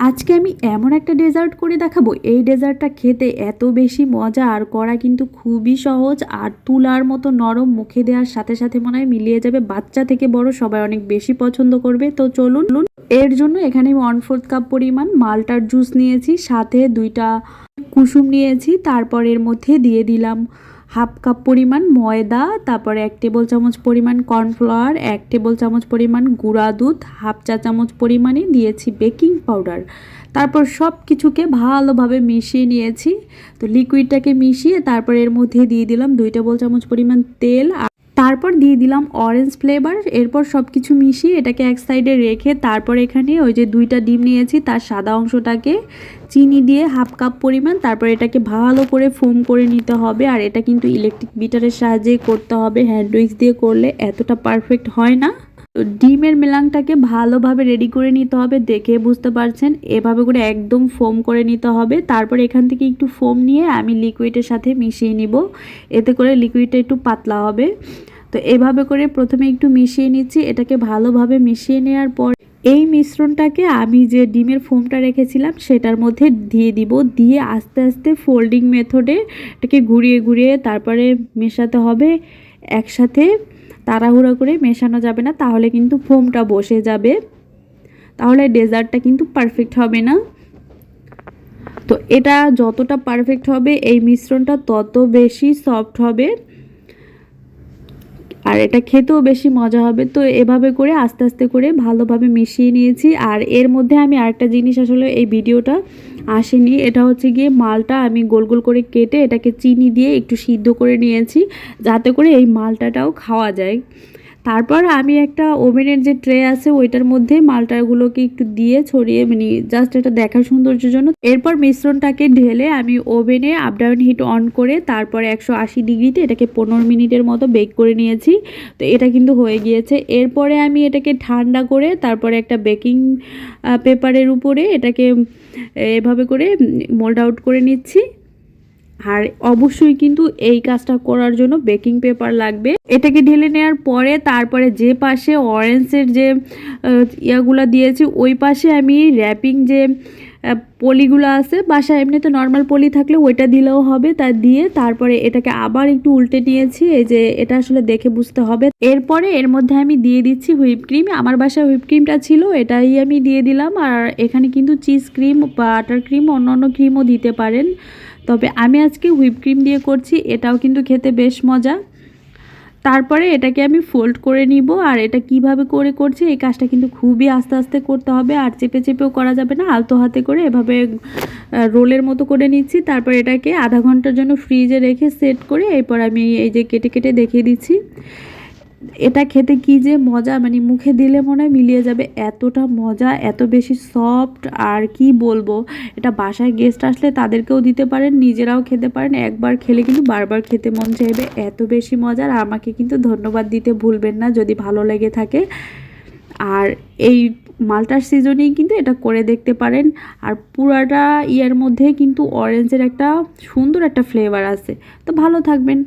আজকে আমি এমন একটা ডেজার্ট করে দেখাবো। এই ডেজার্টটা খেতে এত বেশি মজা আর করা কিন্তু খুবই সহজ আর তুলার মতো নরম মুখে দেওয়ার সাথে সাথে মনে হয় মিলিয়ে যাবে। বাচ্চা থেকে বড় সবাই অনেক বেশি পছন্দ করবে। তো চলুন, এর জন্য এখানে আমি ওয়ান ফোর্থ কাপ পরিমাণ মালটার জুস নিয়েছি, সাথে দুইটা কুসুম নিয়েছি, তারপর এর মধ্যে দিয়ে দিলাম হাফ কাপ পরিমাণ ময়দা, তারপরে এক টেবিল চামচ পরিমাণ কর্নফ্লাওয়ার, এক টেবিল চামচ পরিমাণ গুঁড়া দুধ, হাফ চা চামচ পরিমাণে দিয়েছি বেকিং পাউডার। তারপর সব কিছুকে ভালোভাবে মিশিয়ে নিয়েছি। তো লিকুইডটাকে মিশিয়ে তারপর এর মধ্যে দিয়ে দিলাম দুই টেবিল চামচ পরিমাণ তেল তারপর দিয়ে দিলাম অরেঞ্জ ফ্লেভার এরপর সব কিছু মিশিয়ে এটাকে এক সাইডে রেখে তারপর এখানে ওই যে দুইটা ডিম নিয়েছি, তার সাদা অংশটাকে চিনি দিয়ে হাফ কাপ পরিমাণ, তারপর এটাকে ভালো করে ফোম করে নিতে হবে। আর এটা কিন্তু ইলেকট্রিক বিটারের সাহায্যেই করতে হবে হ্যান্ড উইক্স দিয়ে করলে এতটা পারফেক্ট হয় না। তো ডিমের মেলাংটাকে ভালোভাবে রেডি করে নিতে হবে, দেখে বুঝতে পারছেন? এভাবে করে একদম ফোম করে নিতে হবে। তারপর এখান থেকে একটু ফোম নিয়ে আমি লিকুইডের সাথে মিশিয়ে নিব। এতে করে লিকুইডটা একটু পাতলা হবে। তো এভাবে করে প্রথমে একটু মিশিয়ে নিচ্ছি, এটাকে ভালোভাবে মিশিয়ে নেওয়ার পর এই মিশ্রণটাকে আমি যে ডিমের ফোমটা রেখেছিলাম, সেটার মধ্যে দিয়ে দিব। দিয়ে আস্তে আস্তে ফোল্ডিং মেথডে এটাকে ঘুরিয়ে ঘুরিয়ে তারপরে মেশাতে হবে। একসাথে তাড়াহুড়ো করে মেশানো যাবে না, তাহলে কিন্তু ফোমটা বসে যাবে। তাহলে ডেজার্টটা কিন্তু পারফেক্ট হবে না। তো এটা যতটা পারফেক্ট হবে, এই মিশ্রণটা তত বেশি সফট হবে। আর এটা খেতেও বেশি মজা হবে। তো এভাবে করে আস্তে আস্তে করে ভালোভাবে মিশিয়ে নিয়েছি। আর এর মধ্যে আমি আরেকটা জিনিস আসলে এই ভিডিওটা আসেনি। এটা হচ্ছে গিয়ে মালটা আমি গোল গোল করে কেটে এটাকে চিনি দিয়ে একটু সিদ্ধ করে নিয়েছি, যাতে করে এই মালটাটাও খাওয়া যায়। তারপর আমি একটা ওভেনের যে ট্রে আছে, ওইটার মধ্যে মালটাগুলোকে একটু দিয়ে ছড়িয়ে মানে জাস্ট এটা দেখার সৌন্দর্যের জন্য, এরপর মিশ্রণটাকে ঢেলে আমি ওভেনে আপ ডাউন হিট অন করে তারপরে একশো আশি ডিগ্রিতে এটাকে পনেরো মিনিটের মতো বেক করে নিয়েছি। তো এটা কিন্তু হয়ে গিয়েছে। এরপরে আমি এটাকে ঠান্ডা করে তারপরে একটা বেকিং পেপারের উপরে এটাকে, এভাবে করে মোল্ড আউট করে নিচ্ছি। আর অবশ্যই কিন্তু এই কাজটা করার জন্য বেকিং পেপার লাগবে। এটাকে ঢেলে নেওয়ার পরে তারপরে যে পাশে অরেঞ্জের যে ইয়াগুলো দিয়েছি, ওই পাশে আমি র্যাপিং যে পলিগুলো আছে, বাসায় এমনিতে নর্মাল পলি থাকলে ওইটা দিলেও হবে, তা দিয়ে তারপরে এটাকে আবার একটু উল্টে নিয়েছি, এই যে এটা আসলে দেখে বুঝতে হবে। এরপরে এর মধ্যে আমি দিয়ে দিচ্ছি হুইপ ক্রিম আমার বাসায় হুইপ ক্রিমটা ছিল, এটাই আমি দিয়ে দিলাম, আর এখানে কিন্তু চিজ ক্রিম বাটার ক্রিম অন্য অন্য ক্রিমও দিতে পারেন। তবে আমি আজকে হুইপ ক্রিম দিয়ে করছি, এটাও কিন্তু খেতে বেশ মজা। তারপরে এটাকে আমি ফোল্ড করে নিব, আর এটা কীভাবে করে করছি, এই কাজটা কিন্তু খুবই আস্তে আস্তে করতে হবে, আর চেপে চেপেও করা যাবে না, আলতো হাতে করে এভাবে রোলের মতো করে নিচ্ছি। তারপর এটাকে আধা ঘণ্টার জন্য ফ্রিজে রেখে সেট করে এরপর আমি এই যে কেটে কেটে দেখিয়ে দিচ্ছি। এটা খেতে কি যে মজা? মানে মুখে দিলে মনে হয় মিলিয়ে যাবে। এতটা মজা, এত বেশি সফট আর কি বলব? এটা বাসায় গেস্ট আসলে তাদেরকেও দিতে পারেন, নিজেরাও খেতে পারেন। একবার খেলে কিন্তু বারবার খেতে মন চাইবে। এত বেশি মজার আমাকে কিন্তু ধন্যবাদ দিতে ভুলবেন না যদি ভালো লেগে থাকে। আর এই মালটার সিজনেই কিন্তু এটা করে দেখতে পারেন। আর পুরাটা ইয়ের মধ্যে কিন্তু অরেঞ্জের একটা সুন্দর একটা ফ্লেভার আছে। তো ভালো থাকবেন।